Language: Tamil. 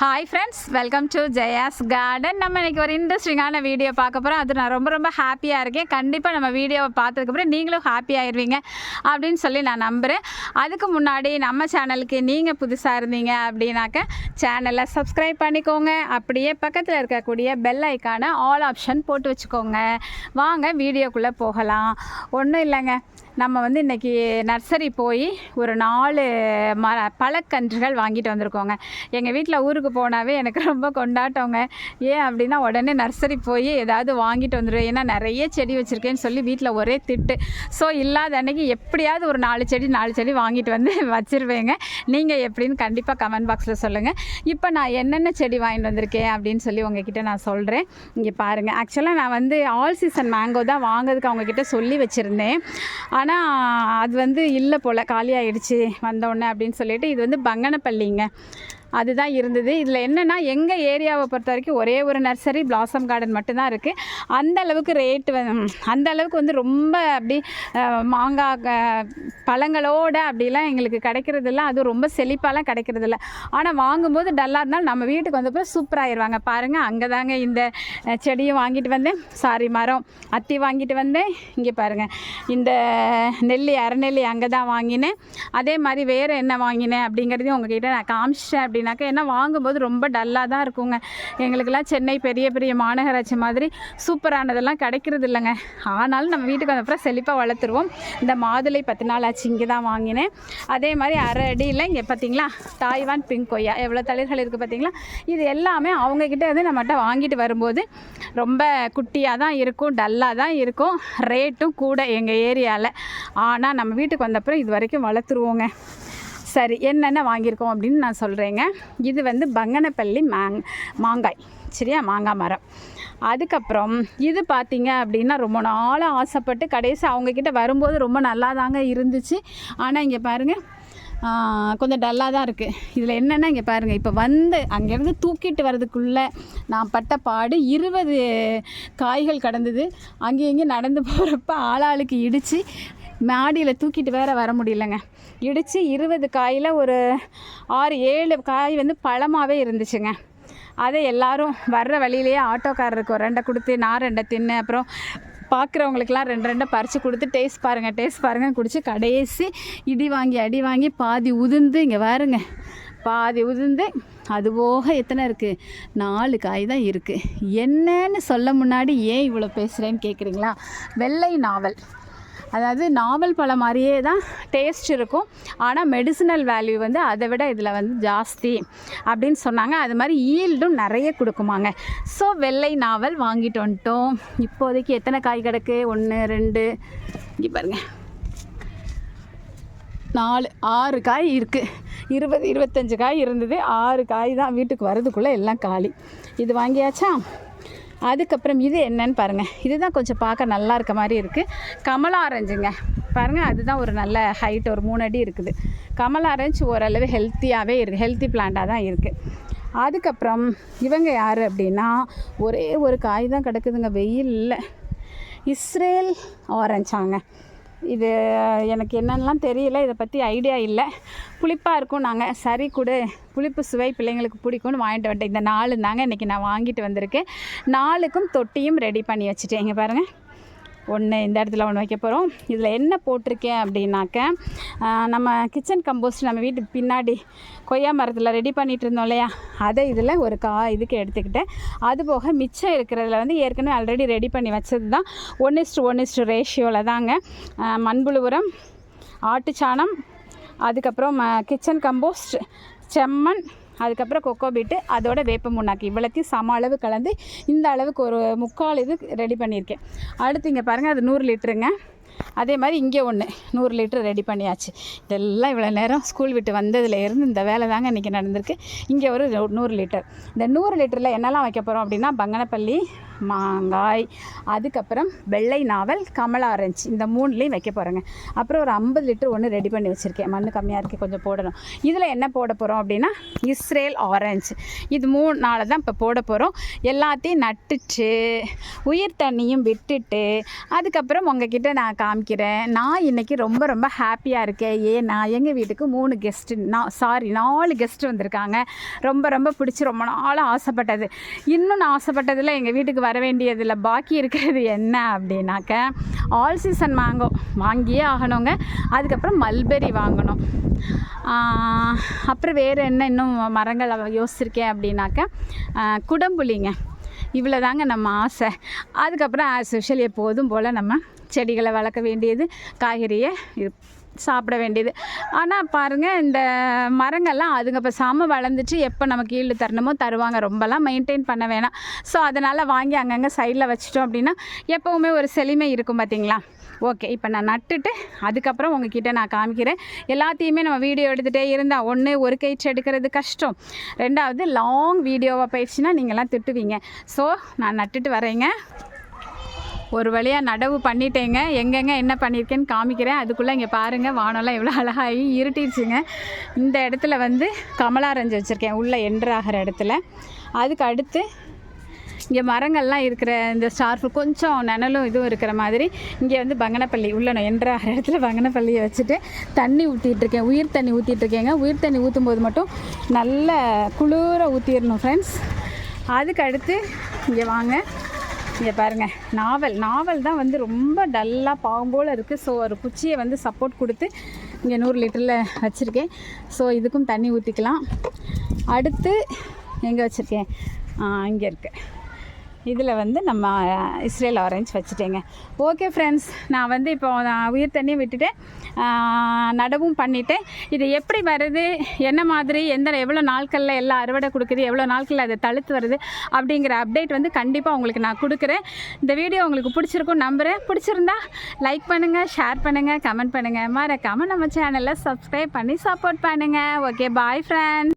Hi friends welcome to Jaya's garden நம்ம இன்றைக்கி ஒரு இன்ட்ரெஸ்டிங்கான வீடியோ பார்க்க போகிறோம் அது நான் ரொம்ப ரொம்ப ஹாப்பியாக இருக்கேன். கண்டிப்பாக நம்ம வீடியோவை பார்த்ததுக்கப்புறம் நீங்களும் ஹாப்பி ஆயிடுவீங்க அப்படின்னு சொல்லி நான் நம்புகிறேன் அதுக்கு முன்னாடி நம்ம சேனலுக்கு நீங்கள் புதுசாக இருந்தீங்க அப்படின்னாக்க சேனலை சப்ஸ்கிரைப் பண்ணிக்கோங்க. அப்படியே பக்கத்தில் இருக்கக்கூடிய பெல் ஐக்கான ஆல் ஆப்ஷன் போட்டு வச்சுக்கோங்க. வாங்க வீடியோக்குள்ளே போகலாம். ஒன்றும் இல்லைங்க. நம்ம வந்து இன்றைக்கி நர்சரி போய் ஒரு நாலு ம பழக்கன்றுகள் வாங்கிட்டு வந்திருக்கோங்க. எங்கள் வீட்டில் ஊருக்கு போனாவே எனக்கு ரொம்ப கொண்டாட்டங்க. ஏன் அப்படின்னா உடனே நர்சரி போய் ஏதாவது வாங்கிட்டு வந்துடுவேன் ஏன்னா நிறைய செடி வச்சுருக்கேன்னு சொல்லி வீட்டில் ஒரே திட்டு. ஸோ இல்லாத அன்னைக்கு எப்படியாவது ஒரு நாலு செடி நாலு செடி வாங்கிட்டு வந்து வச்சிருவேங்க. நீங்கள் எப்படின்னு கண்டிப்பாக கமெண்ட் பாக்ஸில் சொல்லுங்கள் இப்போ நான் என்னென்ன செடி வாங்கிட்டு வந்திருக்கேன் அப்படின்னு சொல்லி உங்ககிட்ட நான் சொல்கிறேன் இங்கே பாருங்கள் ஆக்சுவலாக நான் வந்து ஆல் சீசன் மேங்கோ தான் வாங்கிறதுக்கு அவங்கக்கிட்ட சொல்லி வச்சுருந்தேன். ஆனால் அது வந்து இல்லை போல். காலியாகிடுச்சு வந்தோடனே அப்படின்னு சொல்லிட்டு இது வந்து பங்கனப்பள்ளிங்க. அதுதான் இருந்தது. இதில் என்னென்னா எங்கள் ஏரியாவை பொறுத்த வரைக்கும் ஒரே ஒரு நர்சரி பிளாசம் கார்டன் மட்டும்தான் இருக்குது அந்த அளவுக்கு ரேட்டு அந்த அளவுக்கு வந்து ரொம்ப அப்படி மாங்காய் பழங்களோட அப்படிலாம் எங்களுக்கு கிடைக்கிறதில்ல. அதுவும் ரொம்ப செழிப்பாலாம் கிடைக்கிறதில்ல. ஆனால் வாங்கும்போது டல்லாக இருந்தாலும் நம்ம வீட்டுக்கு வந்தப்போ சூப்பராகிடுவாங்க பாருங்கள் அங்கே தாங்க இந்த செடியும் வாங்கிட்டு வந்தேன். சாரி மரம் அத்தி வாங்கிட்டு வந்தேன். இங்கே பாருங்கள் இந்த நெல்லி அரைநெல்லி அங்கே தான் வாங்கினேன். அதே மாதிரி வேறு என்ன வாங்கினேன் அப்படிங்கிறதையும் உங்ககிட்ட நான் காமிச்சேன் அப்படின்னு அப்படின்னாக்கா ஏன்னா வாங்கும்போது ரொம்ப டல்லாக தான் இருக்குங்க. எங்களுக்கெல்லாம் சென்னை பெரிய பெரிய மாநகராட்சி மாதிரி சூப்பரானதெல்லாம் கிடைக்கிறது இல்லைங்க. ஆனாலும் நம்ம வீட்டுக்கு வந்தப்பறம் செழிப்பாக வளர்த்துருவோம். இந்த மாதுளை பத்து நாள் ஆச்சு இங்கே தான் வாங்கினேன். அதே மாதிரி அரை அடியில் இங்கே பார்த்தீங்களா தாய்வான் பிங்க் கொய்யா. எவ்வளோ தளிர்கள் இருக்குது பார்த்தீங்களா? இது எல்லாமே அவங்கக்கிட்ட வந்து நம்மகிட்ட வாங்கிட்டு வரும்போது ரொம்ப குட்டியாக தான் இருக்கும் டல்லாக தான் இருக்கும். ரேட்டும் கூட எங்கள் ஏரியாவில் ஆனால் நம்ம வீட்டுக்கு வந்தப்பறம் இது வரைக்கும் வளர்த்துருவோங்க. சரி என்னென்ன வாங்கியிருக்கோம் அப்படின்னு நான் சொல்கிறேங்க இது வந்து பங்கனப்பள்ளி மாங் மாங்காய் சரியா? மாங்காய் மரம். அதுக்கப்புறம் இது பார்த்தீங்க அப்படின்னா ரொம்ப நாளாக ஆசைப்பட்டு கடைசி அவங்கக்கிட்ட வரும்போது ரொம்ப நல்லா தாங்க இருந்துச்சு. ஆனால் இங்கே பாருங்கள் கொஞ்சம் டல்லாக தான் இருக்குது இதில் என்னென்னா இங்கே பாருங்கள் இப்போ வந்து அங்கேருந்து தூக்கிட்டு வர்றதுக்குள்ளே நான் பட்ட பாடு இருபது காய்கள் கடந்தது. அங்கேயும் இங்கேயும் நடந்து போகிறப்ப ஆளாளுக்கு இடித்து மாடியில் தூக்கிட்டு வேற வர முடியலங்க. இடித்து இருபது காயில் ஒரு ஆறு ஏழு காய் வந்து பழமாகவே இருந்துச்சுங்க. அதை எல்லாரும் வர்ற வழியிலேயே ஆட்டோக்காரருக்கு ஒரு ரெண்டை கொடுத்து நான் ரெண்டை தின்னு அப்புறம் பார்க்குறவங்களுக்கெல்லாம் ரெண்டு ரெண்டை பறித்து கொடுத்து டேஸ்ட் பாருங்கள் டேஸ்ட் பாருங்கள் குடிச்சு கடைசி இடி வாங்கி அடி வாங்கி பாதி உதிர்ந்து இங்கே பாருங்க பாதி உதிர்ந்து அது போக எத்தனை இருக்குது நாலு காய் தான் இருக்குது என்னன்னு சொல்ல முன்னாடி ஏன் இவ்வளோ பேசுகிறேன்னு கேட்குறீங்களா வெள்ளை நாவல். அதாவது நாவல் பழம் மாதிரியே தான் டேஸ்ட் இருக்கும். ஆனால் மெடிசினல் வேல்யூ வந்து அதை விட இதில் வந்து ஜாஸ்தி அப்படின்னு சொன்னாங்க. அது மாதிரி ஈல்டும் நிறைய கொடுக்குமாங்க. ஸோ வெள்ளை நாவல் வாங்கிட்டு வந்துட்டோம். இப்போதைக்கு எத்தனை காய் கிடக்கு? ஒன்று ரெண்டு. இங்கே பாருங்க. நாலு ஆறு காய் இருக்குது இருபது இருபத்தஞ்சு காய் இருந்தது. ஆறு காய் தான் வீட்டுக்கு வரதுக்குள்ளே எல்லாம் காலி. இது வாங்கியாச்சா? அதுக்கப்புறம் இது என்னன்னு பாருங்கள் இதுதான் கொஞ்சம் பார்க்க நல்லா இருக்க மாதிரி இருக்குது கமலா ஆரஞ்சுங்க. பாருங்கள் அதுதான் ஒரு நல்ல ஹைட் ஒரு மூணு அடி இருக்குது. கமலா ஆரஞ்சு ஓரளவு ஹெல்த்தியாகவே இருக்குது ஹெல்த்தி பிளான்ட்டாக தான் இருக்குது அதுக்கப்புறம் இவங்க யார் அப்படின்னா ஒரே ஒரு காய் தான் கிடக்குதுங்க. வெயில் இல்லை இஸ்ரேல் ஆரஞ்சாங்க. இது எனக்கு என்னென்னலாம் தெரியல. இதை பற்றி ஐடியா இல்லை. புளிப்பாக இருக்கும் நாங்கள் சரி கொடு. புளிப்பு சுவை பிள்ளைங்களுக்கு பிடிக்கும்னு வாங்கிட்டு வந்துட்டேன். இந்த நாலு தாங்க இன்றைக்கி நான் வாங்கிட்டு வந்திருக்கேன் நாலுக்கும் தொட்டியும் ரெடி பண்ணி வச்சுட்டேன். இங்கே பாருங்கள் ஒன்று இந்த இடத்துல ஒன்று வைக்க போகிறோம் இதில் என்ன போட்டிருக்கேன் அப்படின்னாக்க நம்ம கிச்சன் கம்போஸ்ட் நம்ம வீட்டுக்கு பின்னாடி கொய்யா மரத்தில் ரெடி பண்ணிகிட்டு இருந்தோம் இல்லையா? அதை இதில் ஒரு கா இதுக்கு எடுத்துக்கிட்டேன். அது போக மிச்சம் இருக்கிறதுல வந்து ஏற்கனவே ஆல்ரெடி ரெடி பண்ணி வச்சது தான் ஒன் இஸ்டு ஒன் இஸ்டு ரேஷியோவில் தாங்க. மண்புழு உரம் ஆட்டுச்சாணம் அதுக்கப்புறம் கிச்சன் கம்போஸ்ட் செம்மண் அதுக்கப்புறம் கொக்கோ பீட்டு அதோட வேப்ப முன்னாக்கு. இவ்வளோத்தையும் சம அளவு கலந்து இந்த அளவுக்கு ஒரு முக்கால் இது ரெடி பண்ணியிருக்கேன். அடுத்து இங்கே பாருங்கள் அது நூறு லிட்டருங்க. அதே மாதிரி இங்கே ஒன்று நூறு லிட்டர் ரெடி பண்ணியாச்சு. இதெல்லாம் இவ்வளோ நேரம் ஸ்கூல் விட்டு வந்ததுல இருந்து இந்த வேலை தாங்க இன்றைக்கி நடந்திருக்கு. இங்கே ஒரு நூறு லிட்டர். இந்த நூறு லிட்டரில் என்னெல்லாம் வைக்க போகிறோம் அப்படின்னா பங்கனப்பள்ளி மாங்காய் அதுக்கப்புறம் வெள்ளை நாவல் கமலா ஆரஞ்சு இந்த மூணுலேயும் வைக்க போகிறேங்க அப்புறம் ஒரு ஐம்பது லிட்டர் ஒன்று ரெடி பண்ணி வச்சுருக்கேன். மண் கம்மியாக இருக்குது கொஞ்சம் போடணும். இதில் என்ன போட போகிறோம் அப்படின்னா இஸ்ரேல் ஆரஞ்சு. இது மூணு நாள் தான் இப்போ போட போகிறோம் எல்லாத்தையும் நட்டுச்சு உயிர் தண்ணியும் விட்டுட்டு அதுக்கப்புறம் உங்ககிட்ட நான் காமிக்கிறேன். நான் இன்றைக்கி ரொம்ப ரொம்ப ஹாப்பியாக இருக்கேன். ஏன்னா எங்கள் வீட்டுக்கு மூணு கெஸ்ட்டு நான் சாரி நாலு கெஸ்ட்டு வந்திருக்காங்க. ரொம்ப ரொம்ப பிடிச்சி ரொம்ப நாளாக ஆசைப்பட்டது. இன்னும் நான் ஆசைப்பட்டதில் எங்கள் வீட்டுக்கு வர வேண்டியதில் பாக்கி இருக்கிறது என்ன அப்படின்னாக்க ஆல் சீசன் மேங்கோ வாங்கியே ஆகணுங்க. அதுக்கப்புறம் மல்பெரி வாங்கணும். அப்புறம் வேறு என்ன இன்னும் மரங்கள் யோசிச்சிருக்கேன் அப்படின்னாக்க குடம்புலிங்க இவ்வளோதாங்க இவ்வளோ தாங்க நம்ம ஆசை. அதுக்கப்புறம் ஆஸ் யூஷுவல் எப்போதும் போல் நம்ம செடிகளை வளர்க்க வேண்டியது காய்கறியை சாப்பிட வேண்டியது. ஆனால் பாருங்கள் இந்த மரங்கள்லாம் அதுங்க இப்போ சாம வளர்ந்துச்சு எப்போ நமக்கு ஈல்டு தரணுமோ தருவாங்க. ரொம்பலாம் மெயின்டைன் பண்ண வேணாம். ஸோ அதனால் வாங்கி அங்கங்கே சைடில் வச்சிட்டோம் அப்படின்னா எப்போவுமே ஒரு செழுமை இருக்கும் பார்த்தீங்களா ஓகே இப்போ நான் நட்டுட்டு அதுக்கப்புறம் உங்ககிட்ட நான் காமிக்கிறேன். எல்லாத்தையுமே நம்ம வீடியோ எடுத்துகிட்டே இருந்தால் ஒன்று ஒரு கயிற்று எடுக்கிறது கஷ்டம். ரெண்டாவது லாங் வீடியோவாக போயிடுச்சுன்னா நீங்கள்லாம் திட்டுவீங்க. ஸோ நான் நட்டுட்டு வரேங்க. ஒரு வழியாக நடவு பண்ணிட்டேங்க. எங்கெங்க என்ன பண்ணியிருக்கேன்னு காமிக்கிறேன். அதுக்குள்ளே இங்கே பாருங்கள் வானம்லாம் எவ்வளோ அழகாகி இருட்டிடுச்சுங்க இந்த இடத்துல வந்து கமலாரஞ்சு வச்சுருக்கேன். உள்ளே என்ட்ரு ஆகிற இடத்துல. அதுக்கு அடுத்து இங்கே மரங்கள்லாம் இருக்கிற இந்த ஸ்டார்ஃபு கொஞ்சம் நனலும் இதுவும் இருக்கிற மாதிரி இங்கே வந்து பங்கனப்பள்ளி உள்ள என்ற ஆகிற இடத்துல பங்கனப்பள்ளியை வச்சுட்டு தண்ணி ஊற்றிட்டுருக்கேன் உயிர் தண்ணி ஊற்றிட்டுருக்கேங்க உயிர் தண்ணி ஊற்றும் போது மட்டும் நல்ல குளிர ஊற்றிடணும் ஃப்ரெண்ட்ஸ் அதுக்கு அடுத்து இங்கே வாங்க. இங்கே பாருங்கள் நாவல். நாவல் தான் வந்து ரொம்ப டல்லாக பாவம் போல் இருக்குது ஸோ ஒரு குச்சியை வந்து சப்போர்ட் கொடுத்து இங்கே நூறு லிட்டரில் வச்சுருக்கேன். ஸோ இதுக்கும் தண்ணி ஊற்றிக்கலாம் அடுத்து எங்கே வச்சுருக்கேன்? இங்கே இருக்குது இதில் வந்து நம்ம இஸ்ரேல் ஆரஞ்சு வச்சுட்டேங்க. ஓகே ஃப்ரெண்ட்ஸ் நான் வந்து இப்போ நான் உயிர் தண்ணியும் விட்டுட்டேன் நடவும் பண்ணிவிட்டேன் இது எப்படி வருது? என்ன மாதிரி? எந்த எவ்வளோ நாட்களில் எல்லாம் அறுவடை கொடுக்குது? எவ்வளோ நாட்களில் அதை தழுத்து வருது? அப்படிங்கிற அப்டேட் வந்து கண்டிப்பாக உங்களுக்கு நான் கொடுக்குறேன். இந்த வீடியோ உங்களுக்கு பிடிச்சிருக்கும் நம்புகிறேன் பிடிச்சிருந்தா லைக் பண்ணுங்கள் ஷேர் பண்ணுங்கள் கமெண்ட் பண்ணுங்கள் மறக்காமல் நம்ம சேனலை சப்ஸ்கிரைப் பண்ணி சப்போர்ட் பண்ணுங்கள் ஓகே பாய் ஃப்ரெண்ட்ஸ்